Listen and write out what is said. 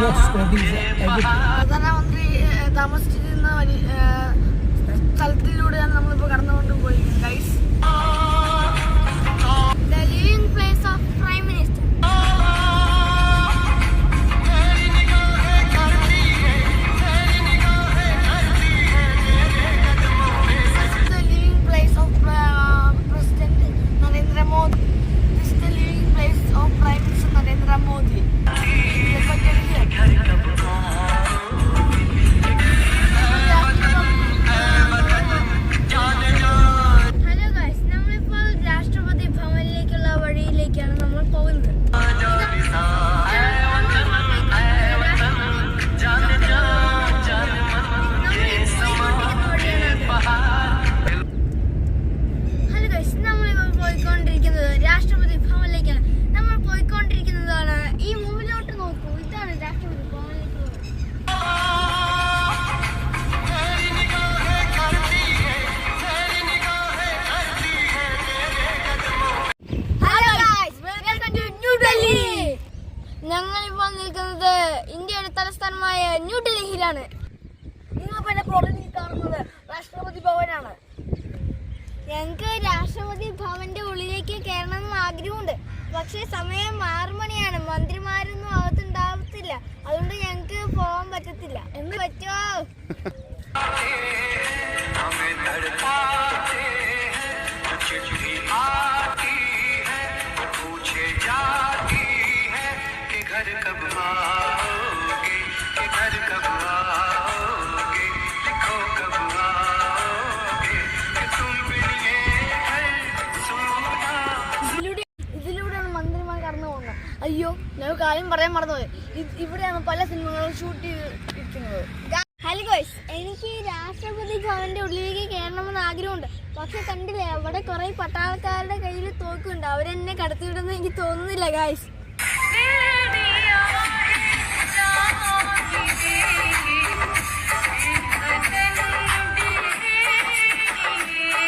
Yes, that is everything. ഞങ്ങളിപ്പോൾ നിൽക്കുന്നത് ഇന്ത്യയുടെ തലസ്ഥാനമായ ന്യൂഡൽഹിയിലാണ് നിങ്ങളിപ്പോൾ എന്നെ പുറകിൽ കാണുന്നത് രാഷ്ട്രപതി ഭവനാണ്. ഞങ്ങൾക്ക് രാഷ്ട്രപതി ഭവന്റെ ഉള്ളിലേക്ക് കയറണം കയറണമെന്ന് ആഗ്രഹമുണ്ട്. പക്ഷേ സമയം ആറു മണിയാണ്. മന്ത്രിമാരൊന്നും അകത്തുണ്ടാവത്തില്ല. അതുകൊണ്ട് ഞങ്ങൾക്ക് പോകാൻ പറ്റത്തില്ല. എന്ന് പറ്റുമോ അയ്യോ ഞാൻ കാര്യം പറയാൻ മറന്നുപോയി. ഇവിടെയാണ് പല സിനിമകളും ഷൂട്ട് ചെയ്തിരിക്കുന്നത്. ഹലോ എനിക്ക് രാഷ്ട്രപതി ഭവന്റെ ഉള്ളിലേക്ക് കയറണമെന്ന് ആഗ്രഹമുണ്ട്. പക്ഷെ കണ്ടില്ലേ അവിടെ കുറെ പട്ടാളക്കാരുടെ കയ്യിൽ തോക്കുണ്ട്. അവരെന്നെ കടത്തിവിടുമെന്ന് എനിക്ക് തോന്നുന്നില്ല ഗായ്സ്